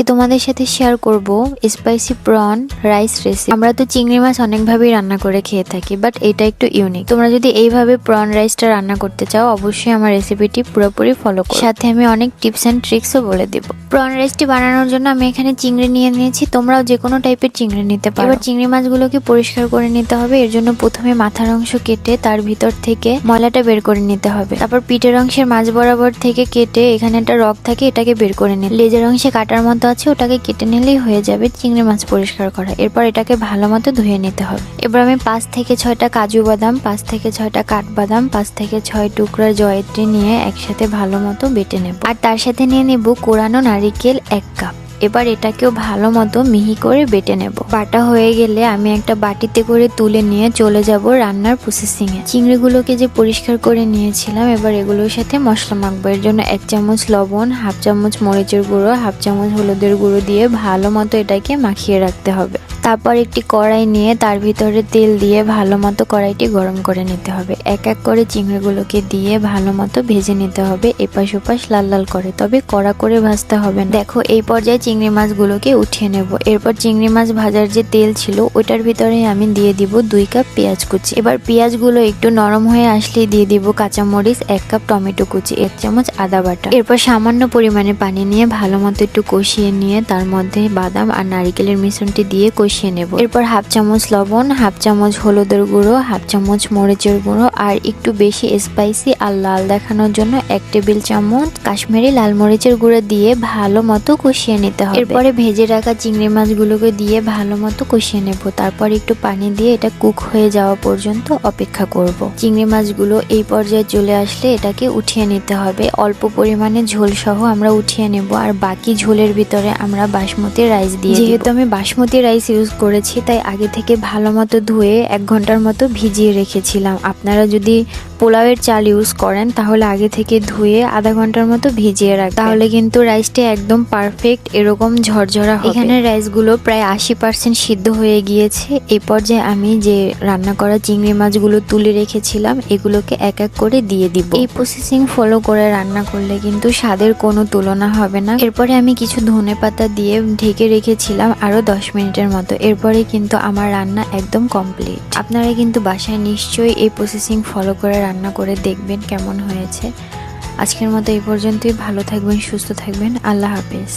আজকে তোমাদের সাথে শেয়ার করব স্পাইসি প্রন রাইস রেসিপি আমরা তো চিংড়ি মাছ অনেকভাবেই রান্না করে খেয়ে থাকি বাট এটা একটু ইউনিক তোমরা যদি এইভাবে প্রন রাইসটা রান্না করতে চাও, অবশ্যই আমার রেসিপিটি পুরোপুরি ফলো করো। সাথে আমি অনেক টিপস অ্যান্ড ট্রিক্সও বলে দেব। প্রন রাইসটি বানানোর জন্য আমি এখানে চিংড়ি নিয়ে নিয়েছি। তোমরাও যে কোনো টাইপের চিংড়ি নিতে পারো। এবার চিংড়ি মাছগুলোকে পরিষ্কার করে নিতে হবে। এর জন্য প্রথমে মাথার অংশ কেটে তার ভিতর থেকে ময়লাটা বের করে নিতে হবে। তারপর পিঠের অংশের মাছ বরাবর থেকে কেটে এখানে একটা রক থাকে, এটাকে বের করে নিতে লেজের অংশে কাটার মতো আছে, ওটাকে কেটে নিলেই হয়ে যাবে চিংড়ি মাছ পরিষ্কার করা। এরপর এটাকে ভালো মতো ধুয়ে নিতে হবে। এবার আমি পাঁচ থেকে ছয়টা কাজু বাদাম, পাঁচ থেকে ছয়টা কাঠবাদাম, পাঁচ থেকে ছয় টুকরা জয়ত্রী নিয়ে একসাথে ভালো মতো বেটে নেব। আর তার সাথে নিয়ে নেব কোরানো নারিকেল এক কাপ। এবার এটাকেও ভালো মতো মিহি করে বেটে নেব। বাটা হয়ে গেলে আমি একটা বাটিতে করে তুলে নিয়ে চলে যাব রান্নার প্রসেসিং এ। চিংড়িগুলোকে যে পরিষ্কার করে নিয়েছিলাম, এবার এগুলোর সাথে মশলা মাখবো। এর জন্য এক চামচ লবণ, হাফ চামচ মরিচের গুঁড়ো, হাফ চামচ হলুদের গুঁড়ো দিয়ে ভালো মতো এটাকে মাখিয়ে রাখতে হবে। তারপর একটি কড়াই নিয়ে তার ভিতরে তেল দিয়ে ভালো মতো কড়াইটি গরম করে নিতে হবে। এক এক করে চিংড়িগুলোকে দিয়ে ভালো মতো ভেজে নিতে হবে। এপাশ ওপাশ লাল লাল করে। তবে কড়া করে ভাজতে হবে দেখো, এই পর্যায়ে চিংড়ি মাছগুলোকে উঠিয়ে নেব। এরপর চিংড়ি মাছ ভাজার যে তেল ছিল, ওইটার ভিতরে আমি দিয়ে দিব দুই কাপ পেঁয়াজ কুচি। এবার পেঁয়াজগুলো একটু নরম হয়ে আসলে দিয়ে দিব কাঁচামরিচ, এক কাপ টমেটো কুচি, এক চামচ আদা বাটা। এরপর সামান্য পরিমাণে পানি নিয়ে ভালো মতো একটু কষিয়ে নিয়ে তার মধ্যে বাদাম আর নারিকেলের মিশ্রণটি দিয়ে কষিয়ে নেব। এরপর হাফ চামচ লবণ হাফ চামচ হলুদের গুঁড়ো হাফ চামচ মরিচের গুঁড়ো আর একটু বেশি স্পাইসি আর লাল দেখানোর জন্য এক টেবিল চামচ কাশ্মীরি লাল মরিচের গুঁড়ো দিয়ে ভালো মতো কষিয়ে নিতে হবে। এরপরে ভেজে রাখা চিংড়ি মাছগুলোকে দিয়ে ভালো মতো কষিয়ে নেব। তারপর একটু পানি দিয়ে এটা কুক হয়ে যাওয়া পর্যন্ত অপেক্ষা করব। চিংড়ি মাছগুলো এই পর্যায়ে চলে আসলে এটাকে উঠিয়ে নিতে হবে। অল্প পরিমাণে ঝোল সহ আমরা উঠিয়ে নেব আর বাকি ঝোলের ভিতরে আমরা বাসমতি রাইস দিয়ে যেহেতু আমি বাসমতি রাইস ইউজ করেছি তাই আগে থেকে ভালো মতো ধুয়ে এক ঘণ্টার মতো ভিজিয়ে রেখেছিলাম। আপনারা যদি পোলাওয়ের চাল ইউজ করেন, তাহলে আগে থেকে ধুয়ে আধা ঘণ্টার মতো ভিজিয়ে রাখ তাহলে কিন্তু রাইসটি একদম পারফেক্ট এরকম ঝরঝরা হবে। এখানে রাইসগুলো প্রায় আশি পার্সেন্ট সিদ্ধ হয়ে গিয়েছে। এই পর্যায়ে আমি যে রান্না করা চিংড়ি মাছগুলো তুলে রেখেছিলাম, এগুলোকে এক এক করে দিয়ে দিব। এই প্রসেসিং ফলো করে রান্না করলে কিন্তু স্বাদের কোনো তুলনা হবে না। এরপরে আমি কিছু ধনে পাতা দিয়ে ঢেকে রেখেছিলাম আরও দশ মিনিটের মতো। এরপরে কিন্তু আমার রান্না একদম কমপ্লিট আপনারা কিন্তু বাসায় নিশ্চয়ই এই প্রসেসিং ফলো করে রান্না করে দেখবেন কেমন হয়েছে। আজকের মতো এই পর্যন্তই। ভালো থাকবেন, সুস্থ থাকবেন। আল্লাহ হাফেজ।